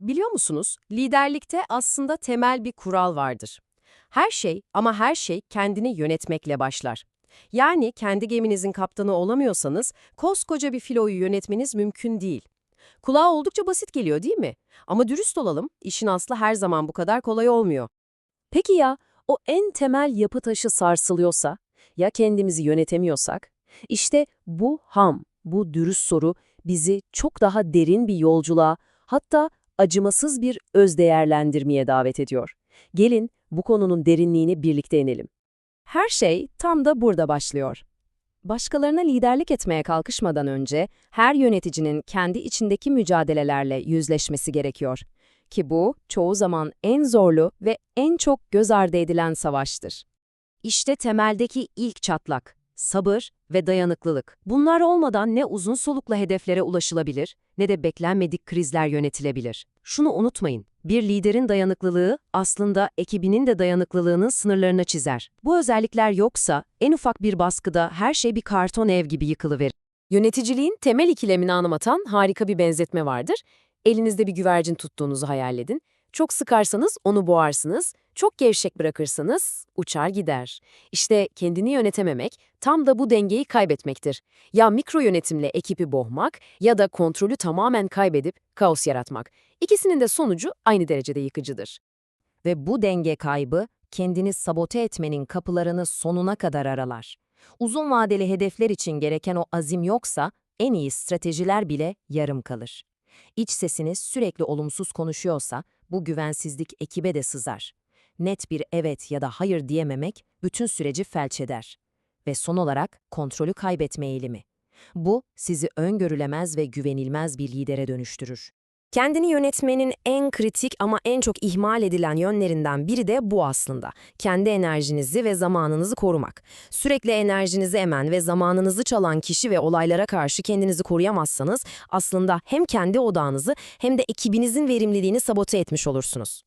Biliyor musunuz, liderlikte aslında temel bir kural vardır. Her şey ama her şey kendini yönetmekle başlar. Yani kendi geminizin kaptanı olamıyorsanız koskoca bir filoyu yönetmeniz mümkün değil. Kulağa oldukça basit geliyor değil mi? Ama dürüst olalım, işin aslı her zaman bu kadar kolay olmuyor. Peki ya o en temel yapı taşı sarsılıyorsa, ya kendimizi yönetemiyorsak? İşte bu ham, bu dürüst soru bizi çok daha derin bir yolculuğa, hatta acımasız bir özdeğerlendirmeye davet ediyor. Gelin bu konunun derinliğini birlikte inelim. Her şey tam da burada başlıyor. Başkalarına liderlik etmeye kalkışmadan önce her yöneticinin kendi içindeki mücadelelerle yüzleşmesi gerekiyor. Ki bu çoğu zaman en zorlu ve en çok göz ardı edilen savaştır. İşte temeldeki ilk çatlak, sabır ve dayanıklılık. Bunlar olmadan ne uzun solukla hedeflere ulaşılabilir ne de beklenmedik krizler yönetilebilir. Şunu unutmayın, bir liderin dayanıklılığı aslında ekibinin de dayanıklılığının sınırlarını çizer. Bu özellikler yoksa en ufak bir baskıda her şey bir karton ev gibi yıkılıverir. Yöneticiliğin temel ikilemini anımatan harika bir benzetme vardır. Elinizde bir güvercin tuttuğunuzu hayal edin. Çok sıkarsanız onu boğarsınız, çok gevşek bırakırsanız uçar gider. İşte kendini yönetememek tam da bu dengeyi kaybetmektir. Ya mikro yönetimle ekibi boğmak ya da kontrolü tamamen kaybedip kaos yaratmak. İkisinin de sonucu aynı derecede yıkıcıdır. Ve bu denge kaybı kendini sabote etmenin kapılarını sonuna kadar aralar. Uzun vadeli hedefler için gereken o azim yoksa en iyi stratejiler bile yarım kalır. İç sesiniz sürekli olumsuz konuşuyorsa bu güvensizlik ekibe de sızar. Net bir evet ya da hayır diyememek bütün süreci felç eder. Ve son olarak kontrolü kaybetme eğilimi. Bu sizi öngörülemez ve güvenilmez bir lidere dönüştürür. Kendini yönetmenin en kritik ama en çok ihmal edilen yönlerinden biri de bu aslında. Kendi enerjinizi ve zamanınızı korumak. Sürekli enerjinizi emen ve zamanınızı çalan kişi ve olaylara karşı kendinizi koruyamazsanız aslında hem kendi odağınızı hem de ekibinizin verimliliğini sabote etmiş olursunuz.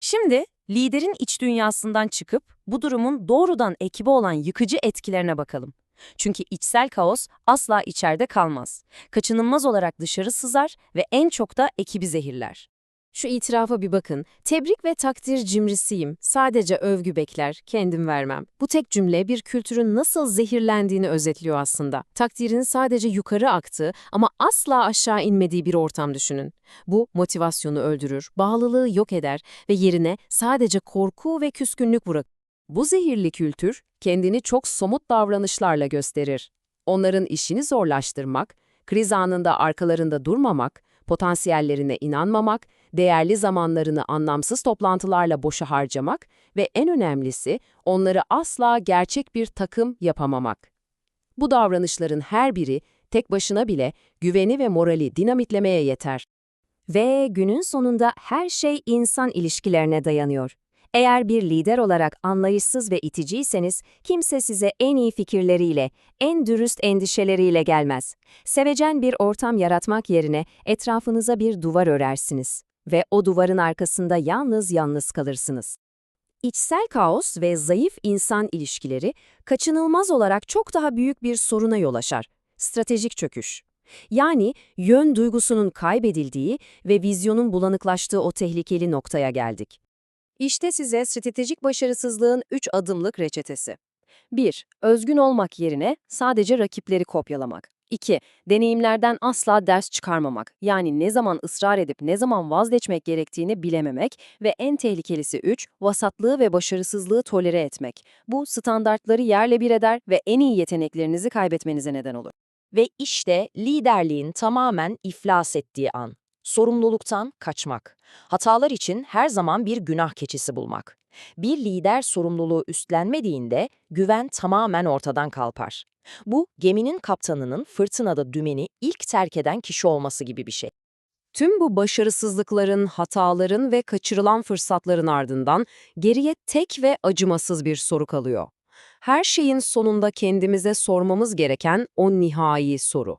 Şimdi liderin iç dünyasından çıkıp bu durumun doğrudan ekibe olan yıkıcı etkilerine bakalım. Çünkü içsel kaos asla içeride kalmaz. Kaçınılmaz olarak dışarı sızar ve en çok da ekibi zehirler. Şu itirafa bir bakın. Tebrik ve takdir cimrisiyim. Sadece övgü bekler, kendim vermem. Bu tek cümle bir kültürün nasıl zehirlendiğini özetliyor aslında. Takdirin sadece yukarı aktığı ama asla aşağı inmediği bir ortam düşünün. Bu motivasyonu öldürür, bağlılığı yok eder ve yerine sadece korku ve küskünlük bırakır. Bu zehirli kültür kendini çok somut davranışlarla gösterir. Onların işini zorlaştırmak, kriz anında arkalarında durmamak, potansiyellerine inanmamak, değerli zamanlarını anlamsız toplantılarla boşa harcamak ve en önemlisi onları asla gerçek bir takım yapamamak. Bu davranışların her biri tek başına bile güveni ve morali dinamitlemeye yeter. Ve günün sonunda her şey insan ilişkilerine dayanıyor. Eğer bir lider olarak anlayışsız ve iticiyseniz, kimse size en iyi fikirleriyle, en dürüst endişeleriyle gelmez. Sevecen bir ortam yaratmak yerine etrafınıza bir duvar örersiniz ve o duvarın arkasında yalnız yalnız kalırsınız. İçsel kaos ve zayıf insan ilişkileri kaçınılmaz olarak çok daha büyük bir soruna yol açar. Stratejik çöküş. Yani yön duygusunun kaybedildiği ve vizyonun bulanıklaştığı o tehlikeli noktaya geldik. İşte size stratejik başarısızlığın 3 adımlık reçetesi. 1. Özgün olmak yerine sadece rakipleri kopyalamak. 2. Deneyimlerden asla ders çıkarmamak. Yani ne zaman ısrar edip ne zaman vazgeçmek gerektiğini bilememek ve en tehlikelisi 3. Vasatlığı ve başarısızlığı tolere etmek. Bu standartları yerle bir eder ve en iyi yeteneklerinizi kaybetmenize neden olur. Ve işte liderliğin tamamen iflas ettiği an. Sorumluluktan kaçmak. Hatalar için her zaman bir günah keçisi bulmak. Bir lider sorumluluğu üstlenmediğinde güven tamamen ortadan kalkar. Bu geminin kaptanının fırtınada dümeni ilk terk eden kişi olması gibi bir şey. Tüm bu başarısızlıkların, hataların ve kaçırılan fırsatların ardından geriye tek ve acımasız bir soru kalıyor. Her şeyin sonunda kendimize sormamız gereken o nihai soru.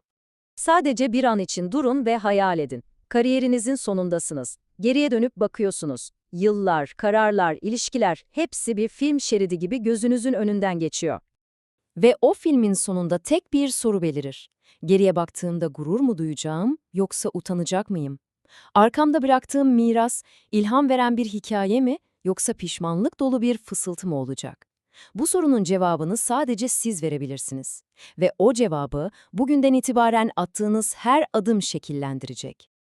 Sadece bir an için durun ve hayal edin. Kariyerinizin sonundasınız. Geriye dönüp bakıyorsunuz. Yıllar, kararlar, ilişkiler hepsi bir film şeridi gibi gözünüzün önünden geçiyor. Ve o filmin sonunda tek bir soru belirir. Geriye baktığımda gurur mu duyacağım yoksa utanacak mıyım? Arkamda bıraktığım miras, ilham veren bir hikaye mi yoksa pişmanlık dolu bir fısıltı mı olacak? Bu sorunun cevabını sadece siz verebilirsiniz. Ve o cevabı bugünden itibaren attığınız her adım şekillendirecek.